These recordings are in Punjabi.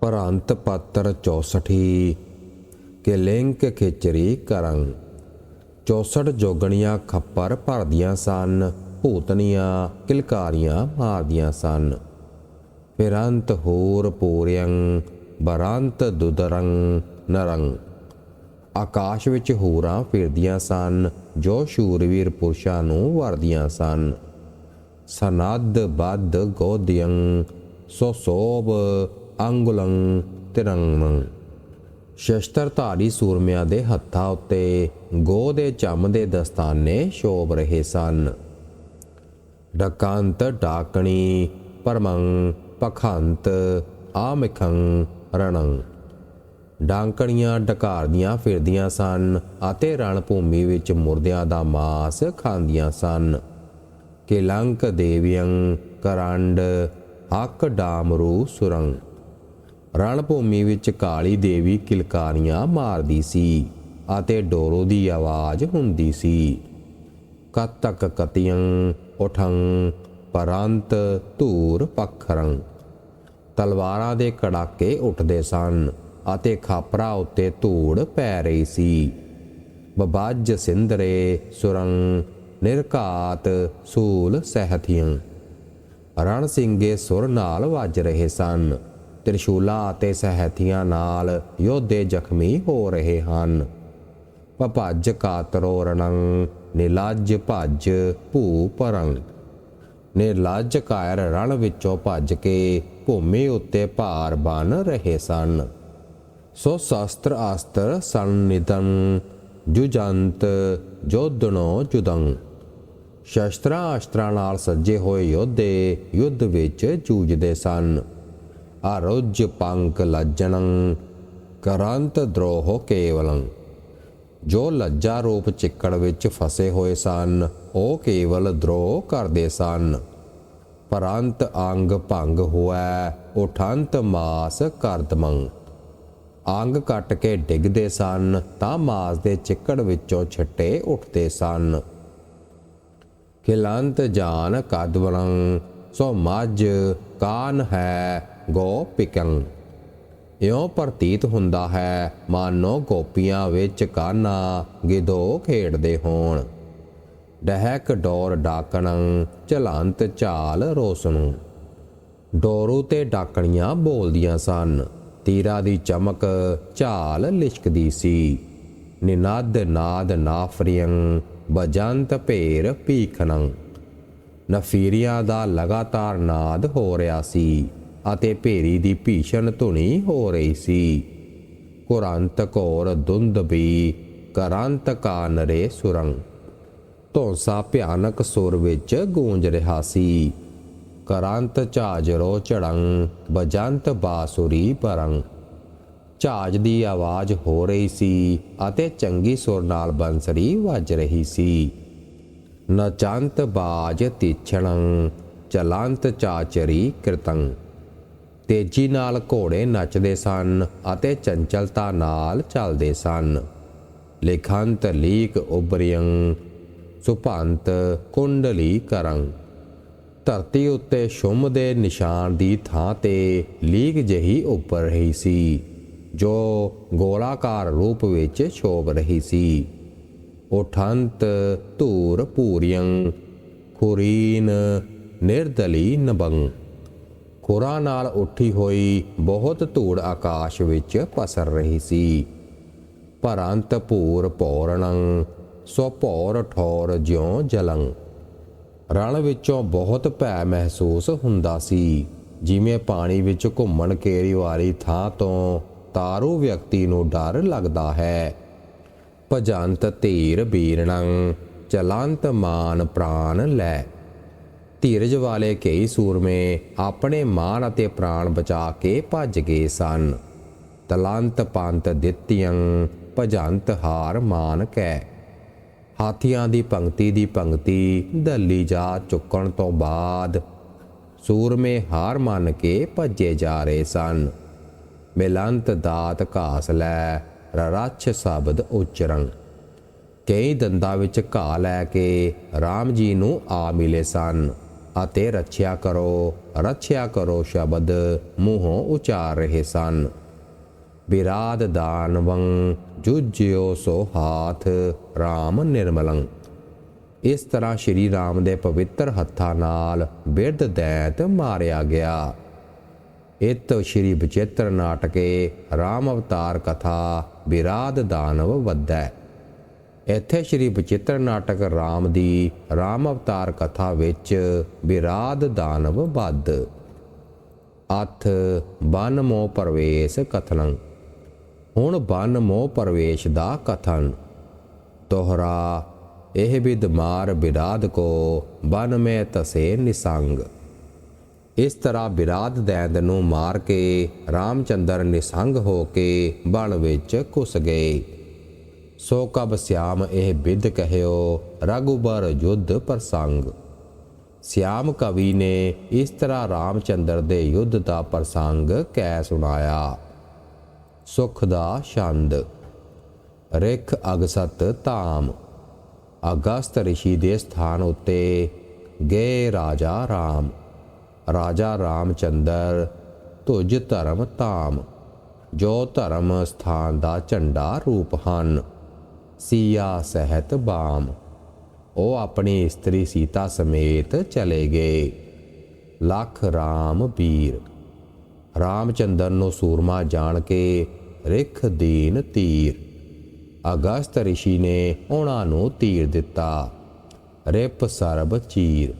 ਪਰੰਤ ਪਾਤਰ 64 ਕਿ ਲਿੰਕ ਖਿਚਰੀ ਕਰੰ 64 ਜੋਗਣੀਆਂ ਖੱਪਰ ਭਰਦੀਆਂ ਸਨ, ਭੂਤਨੀਆਂ ਕਿਲਕਾਰੀਆਂ ਮਾਰਦੀਆਂ ਸਨ। ਫਿਰ ਹੋਰ ਪੂਰਿਯੰ, ਬਰੰਤ ਦੁਦਰੰ ਨਰੰ। ਆਕਾਸ਼ ਵਿੱਚ ਹੋਰਾਂ ਫਿਰਦੀਆਂ ਸਨ, ਜੋ ਸ਼ੂਰਵੀਰ ਪੁਰਸ਼ਾਂ ਨੂੰ ਵਰਦੀਆਂ ਸਨ। ਸਨਦ ਬਦ ਗੋਦਿਯੰ ਸੋਸੋਬ ਅੰਗੁਲੰ ਤਿਰੰਗੰ ਸ਼ਸ਼ਤਰਧਾਰੀ ਸੂਰਮਿਆਂ ਦੇ ਹੱਥਾਂ ਉੱਤੇ ਗੋਹ ਦੇ ਚੰਮ ਦੇ ਦਸਤਾਨੇ ਸ਼ੋਭ ਰਹੇ ਸਨ। ਡਕਾਂਤ ਡਾਕਣੀ ਪਰਮੰ ਪਖੰਤ ਆਮਿਖੰ ਰਣੰ। ਡਾਂਕਣੀਆਂ ਡਕਾਰਦੀਆਂ ਫਿਰਦੀਆਂ ਸਨ ਅਤੇ ਰਣ ਭੂਮੀ ਵਿੱਚ ਮੁਰਦਿਆਂ ਦਾ ਮਾਸ ਖਾਂਦੀਆਂ ਸਨ। ਕਿਲੰਕ ਦੇਵੀਆਂ ਕਰੰਡ ਹੱਕ ਡਾਮਰੂ ਸੁਰੰਗ ਰਣ ਭੂਮੀ ਵਿੱਚ ਕਾਲੀ ਦੇਵੀ ਕਿਲਕਾਰੀਆਂ ਮਾਰਦੀ ਸੀ ਅਤੇ ਡੋਰੋ ਦੀ ਆਵਾਜ਼ ਹੁੰਦੀ ਸੀ। ਕਤਕ ਕਤਿਯੰ ਉਠੰ ਪਰੰਤ ਧੂਰ ਪਖਰੰ। ਤਲਵਾਰਾਂ ਦੇ ਕੜਾਕੇ ਉੱਠਦੇ ਸਨ ਅਤੇ ਖਾਪਰਾ ਉੱਤੇ ਧੂੜ ਪੈ ਰਹੀ ਸੀ। ਬਬਾਜ ਸਿੰਦਰੇ ਸੁਰੰ ਨਿਰਕਾਤ ਸੂਲ ਸਹਥਿਯੰ ਰਣ ਸਿੰਘੇ ਸੁਰ ਨਾਲ ਵੱਜ ਰਹੇ ਸਨ। ਤ੍ਰਿਸ਼ੂਲਾਂ ਅਤੇ ਸਹਥੀਆਂ ਨਾਲ ਯੋਧੇ ਜ਼ਖਮੀ ਹੋ ਰਹੇ ਹਨ। ਪਪੱਜ ਕਾਤਰੋ ਰਣੰ ਨਿਲਾਜ ਭੱਜ ਭੂ ਪਰੰ ਨਿਰਲੱਜ ਕਾਇਰ ਰਣ ਵਿੱਚੋਂ ਭੱਜ ਕੇ ਭੂਮੀ ਉੱਤੇ ਭਾਰ ਬਨ ਰਹੇ ਸਨ। ਸੋ ਸ਼ਾਸਤਰ ਆਸਤਰ ਸੰਨਿਧੰ, ਜੁਜੰਤ ਜੋਧਨੋ ਜੁਦੰ ਸ਼ਸਤਰਾਂ ਆਸਤਰਾਂ ਨਾਲ ਸੱਜੇ ਹੋਏ ਯੋਧੇ ਯੁੱਧ ਵਿੱਚ ਜੂਝਦੇ ਸਨ। ਅਰੁਜ ਪੰਕ ਲੱਜਣੰ, ਕਰੰਤ ਦਰੋਹ ਕੇਵਲੰ। ਜੋ ਲੱਜਾ ਰੂਪ ਚਿੱਕੜ ਵਿੱਚ ਫਸੇ ਹੋਏ ਸਨ, ਉਹ ਕੇਵਲ ਦਰੋਹ ਕਰਦੇ ਸਨ। ਪਰੰਤ ਅੰਗ ਭੰਗ ਹੋਇਆ ਉਠੰਤ ਮਾਸ ਕਰਦਮੰ। ਅੰਗ ਕੱਟ ਕੇ ਡਿੱਗਦੇ ਸਨ, ਤਾਂ ਮਾਸ ਦੇ ਚਿੱਕੜ ਵਿੱਚੋਂ ਛੱਟੇ ਉੱਠਦੇ ਸਨ। ਖਿਲੰਤ ਜਾਨ ਕਦਵਰੰ ਸੋ ਮੱਝ ਕਾਨ ਹੈ ਗੋ ਪਿਕੰ ਇਉਂ ਪ੍ਰਤੀਤ ਹੁੰਦਾ ਹੈ, ਮਾਨੋ ਗੋਪੀਆਂ ਵਿੱਚ ਕਾਨਾ ਗਿਦੋ ਖੇਡਦੇ ਹੋਣ। ਡਹਿਕ ਡੋਰ ਡਾਕਣ, ਚਲੰਤ ਝਾਲ ਰੋਸਣੂ। ਡੋਰੂ ਤੇ ਡਾਕਣੀਆਂ ਬੋਲਦੀਆਂ ਸਨ, ਤੀਰਾ ਦੀ ਚਮਕ ਝਾਲ ਲਿਸ਼ਕਦੀ ਸੀ। ਨਿਨਾਦ ਨਾਦ ਨਾਫਰੀਆਂ ਬਜੰਤ ਭੇਰ ਪੀਖਣੰ ਨਫੀਰੀਆਂ ਦਾ ਲਗਾਤਾਰ ਨਾਦ ਹੋ ਰਿਹਾ ਸੀ। ਅਤੇ ਭੇਰੀ ਦੀ ਭੀਸ਼ਣ ਧੁਨੀ ਹੋ ਰਹੀ ਸੀ। ਕੁਰੰਤ ਘੋਰ ਦੁੰਦਬੀ ਕਰੰਤ ਕਾਨਰੇ ਸੁਰੰਗ ਧੌਂਸਾ ਭਿਆਨਕ ਸੁਰ ਵਿੱਚ ਗੂੰਜ ਰਿਹਾ ਸੀ। ਕਰੰਤ ਝਾਜਰੋ ਝੜੰ, ਬਜੰਤ ਬਾਸੁਰੀ ਪਰੰ। ਝਾਜ ਦੀ ਆਵਾਜ਼ ਹੋ ਰਹੀ ਸੀ ਅਤੇ ਚੰਗੀ ਸੁਰ ਨਾਲ ਬੰਸਰੀ ਵੱਜ ਰਹੀ ਸੀ। ਨਚੰਤ ਬਾਜ ਤਿਛਣੰ, ਚਲੰਤ ਚਾਚਰੀ ਕਿਰਤੰ। ਤੇਜ਼ੀ ਨਾਲ ਘੋੜੇ ਨੱਚਦੇ ਸਨ ਅਤੇ ਚੰਚਲਤਾ ਨਾਲ ਚੱਲਦੇ ਸਨ। ਲੇਖੰਤ, ਲੀਕ ਉਬਰਿਯੰ ਸੁਭੰਤ ਕੁੰਡਲੀ ਕਰੰ ਧਰਤੀ ਉੱਤੇ ਸ਼ੁੰਮ ਦੇ ਨਿਸ਼ਾਨ ਦੀ ਥਾਂ ਤੇ ਲੀਕ ਜਹੀ ਉੱਪਰ ਰਹੀ ਸੀ, ਜੋ ਗੋਲਾਕਾਰ ਰੂਪ ਵਿੱਚ ਸ਼ੋਭ ਰਹੀ ਸੀ। ਉਠੰਤ, ਧੂਰ ਪੂਰਿਯੰ ਖੁਰੀਨ, ਨਿਰਦਲੀ ਨਬੰ ਖੁਰਾ ਨਾਲ ਉੱਠੀ ਹੋਈ ਬਹੁਤ ਧੂੜ ਆਕਾਸ਼ ਵਿੱਚ ਪਸਰ ਰਹੀ ਸੀ। ਪਰੰਤ ਭੂਰ ਪੌਰਣੰ, ਸੋ ਭੌਰ ਠੌਰ ਜਿਉ ਜਲੰ। ਰਣ ਵਿੱਚੋਂ ਬਹੁਤ ਭੈ ਮਹਿਸੂਸ ਹੁੰਦਾ ਸੀ, ਜਿਵੇਂ ਪਾਣੀ ਵਿੱਚ ਘੁੰਮਣ ਕੇਰੀ ਵਾਲੀ ਥਾਂ ਤੋਂ ਤਾਰੂ ਵਿਅਕਤੀ ਨੂੰ ਡਰ ਲੱਗਦਾ ਹੈ। ਭਜੰਤ ਧੀਰ ਬੀਰਣੰ, ਚਲੰਤ ਮਾਨ ਪ੍ਰਾਨ ਲੈ। ਧੀਰਜ ਵਾਲੇ ਕਈ ਸੂਰਮੇ ਆਪਣੇ ਮਾਨ ਅਤੇ ਪ੍ਰਾਣ ਬਚਾ ਕੇ ਭੱਜ ਗਏ ਸਨ। ਤਲੰਤ ਪੰਤ ਦਿੱਤੀਆਂ, ਭਜੰਤ ਹਾਰ ਮਾਨ ਕੈ। ਹਾਥੀਆਂ ਦੀ ਪੰਕਤੀ ਦੀ ਪੰਕਤੀ ਦੱਲੀ ਜਾ ਚੁੱਕਣ ਤੋਂ ਬਾਅਦ ਸੂਰਮੇ ਹਾਰ ਮੰਨ ਕੇ ਭੱਜੇ ਜਾ ਰਹੇ ਸਨ। ਮਿਲੰਤ ਦਾਤ ਘਾਸ ਲੈ, ਰਰਛ ਸ਼ਬਦ ਉਚਰੰ। ਕਈ ਦੰਦਾਂ ਵਿੱਚ ਘਾਹ ਲੈ ਕੇ RAM ਜੀ ਨੂੰ ਆ ਮਿਲੇ ਸਨ। ਅਤੇ ਰੱਖਿਆ ਕਰੋ ਰੱਖਿਆ ਕਰੋ ਸ਼ਬਦ, ਮੂੰਹੋਂ ਉਚਾਰ ਰਹੇ ਸਨ। ਵਿਰਾਦ ਦਾਨਵੰ ਜੁਜਿਓ ਸੋ ਹਾਥ RAM ਨਿਰਮਲੰ। ਇਸ ਤਰ੍ਹਾਂ ਸ਼੍ਰੀ ਰਾਮ ਦੇ ਪਵਿੱਤਰ ਹੱਥਾਂ ਨਾਲ ਬਿਰਧ ਦੈਤ ਮਾਰਿਆ ਗਿਆ। ਇਤ ਸ਼੍ਰੀ ਬਚਿੱਤਰ ਨਾਟਕੇ RAM ਅਵਤਾਰ ਕਥਾ ਵਿਰਾਦ ਦਾਨਵ ਵੱਧੈ। ਇੱਥੇ ਸ਼੍ਰੀ ਬਚਿੱਤਰ ਨਾਟਕ ਰਾਮ ਦੀ ਰਾਮ ਅਵਤਾਰ ਕਥਾ ਵਿੱਚ ਵਿਰਾਦ ਦਾਨਵ ਵੱਧ ਅਥ ਬਨ ਮੋ ਪਰਵੇਸ਼ ਕਥਨੰ। ਹੁਣ ਬਨ ਮੋ ਪਰਵੇਸ਼ ਦਾ ਕਥਨ। ਤੋਹਰਾ, ਇਹ ਵਿਦ ਮਾਰ ਬਿਰਾਦ ਕੋ ਬਨ ਮੇ ਤਸੇ ਨਿਸੰਗ। ਇਸ ਤਰ੍ਹਾਂ ਬਿਰਾਦ ਦੈਂਦ ਨੂੰ ਮਾਰ ਕੇ ਰਾਮਚੰਦਰ ਨਿਸੰਗ ਹੋ ਕੇ ਬਣ ਵਿੱਚ ਘੁਸ ਗਏ। ਸੋ ਕਬ ਸਿਆਮ ਇਹ ਵਿਦ ਕਹਿਓ, ਰਘੁਬਰ ਯੁੱਧ ਪ੍ਰਸੰਗ। ਸਿਆਮ ਕਵੀ ਨੇ ਇਸ ਤਰ੍ਹਾਂ ਰਾਮਚੰਦਰ ਦੇ ਯੁੱਧ ਦਾ ਪ੍ਰਸੰਗ ਕਹਿ ਸੁਣਾਇਆ। ਸੁਖ ਦਾ ਛੰਦ। ਰਿਖ ਅਗਸਤ ਧਾਮ। ਅਗਸਤ ਰਿਸ਼ੀ ਦੇ ਸਥਾਨ ਉੱਤੇ ਗਏ ਰਾਜਾ ਰਾਮ। ਰਾਜਾ ਰਾਮਚੰਦਰ ਤੁਜ ਧਰਮ ਧਾਮ। ਜੋ ਧਰਮ ਸਥਾਨ ਦਾ ਝੰਡਾ ਰੂਪ ਹਨ। ਸੀਆ ਸਹਿਤ ਬਾਮ। ਉਹ ਆਪਣੀ ਇਸਤਰੀ ਸੀਤਾ ਸਮੇਤ ਚਲੇ ਗਏ। ਲੱਖ ਰਾਮ ਵੀਰ ਰਾਮਚੰਦਰ ਨੂੰ ਸੂਰਮਾ ਜਾਣ ਕੇ ਰਿਖ ਦੀਨ ਤੀਰ। ਅਗਸਤ ਰਿਸ਼ੀ ਨੇ ਉਹਨਾਂ ਨੂੰ ਤੀਰ ਦਿੱਤਾ। ਰਿਪ ਸਰਬ ਚੀਰ।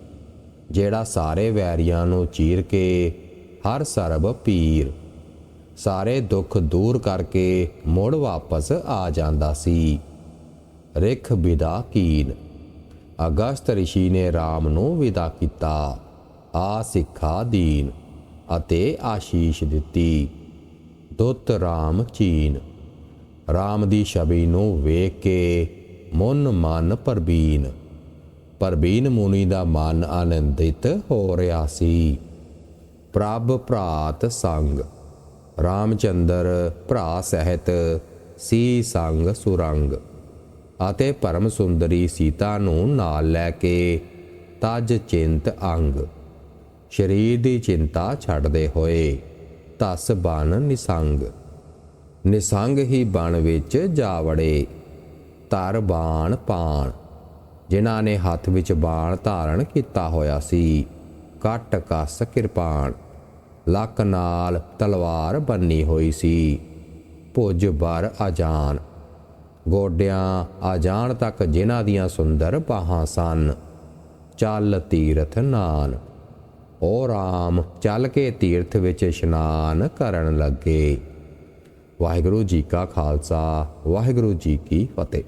ਜਿਹੜਾ ਸਾਰੇ ਵੈਰੀਆਂ ਨੂੰ ਚੀਰ ਕੇ ਹਰ ਸਰਬ ਪੀਰ। ਸਾਰੇ ਦੁੱਖ ਦੂਰ ਕਰਕੇ ਮੁੜ ਵਾਪਸ ਆ ਜਾਂਦਾ ਸੀ। ਰਿਖ ਵਿਦਾ ਕੀਨ। ਅਗਸਤ ਰਿਸ਼ੀ ਨੇ RAM ਨੂੰ ਵਿਦਾ ਕੀਤਾ, ਆ ਸਿੱਖਾ ਦੀਨ ਅਤੇ ਆਸ਼ੀਸ਼ ਦਿੱਤੀ। ਦੁੱਤ RAM ਚੀਨ। RAM ਦੀ ਛਵੀ ਨੂੰ ਵੇਖ ਕੇ ਮਨ ਮਨ ਪਰਬੀਨ। ਪਰਬੀਨ ਮੁਨੀ ਦਾ ਮਨ ਆਨੰਦਿਤ ਹੋ ਰਿਹਾ ਸੀ। ਪ੍ਰਭ ਭਰਾਤ ਸੰਗ। ਰਾਮਚੰਦਰ ਭਰਾ ਸਹਿਤ ਸੀ ਸੰਗ ਸੁਰੰਗ। ਅਤੇ ਪਰਮ ਸੁੰਦਰੀ ਸੀਤਾ ਨੂੰ ਨਾਲ ਲੈ ਕੇ ਤਜ ਚਿੰਤ ਅੰਗ, ਸ਼ਰੀਰ ਦੀ ਚਿੰਤਾ ਛੱਡਦੇ ਹੋਏ ਤਸ ਬਨ ਨਿਸੰਗ। ਨਿਸੰਗ ਹੀ ਬਣ ਵਿੱਚ ਜਾ ਵੜੇ ਧਰ ਬਾਣ ਪਾਣ, ਜਿਨ੍ਹਾਂ ਨੇ ਹੱਥ ਵਿੱਚ ਬਾਣ ਧਾਰਨ ਕੀਤਾ ਹੋਇਆ ਸੀ। ਕੱਟ ਕਸ ਕਿਰਪਾਨ, ਲੱਕ ਨਾਲ ਤਲਵਾਰ ਬੰਨੀ ਹੋਈ ਸੀ। ਭੁਜ ਬਰ ਅਜਾਨ। ਗੋਡਿਆਂ ਆ ਜਾਣ ਤੱਕ ਜਿਨ੍ਹਾਂ ਦੀਆਂ ਸੁੰਦਰ ਬਾਹਾਂ ਸਨ। ਚੱਲ ਤੀਰਥ ਨਾਨ ਉਹ ਰਾਮ, ਚੱਲ ਕੇ ਤੀਰਥ ਵਿੱਚ ਇਸ਼ਨਾਨ ਕਰਨ ਲੱਗੇ। ਵਾਹਿਗੁਰੂ ਜੀ ਕਾ ਖਾਲਸਾ, ਵਾਹਿਗੁਰੂ ਜੀ ਕੀ ਫਤਿਹ।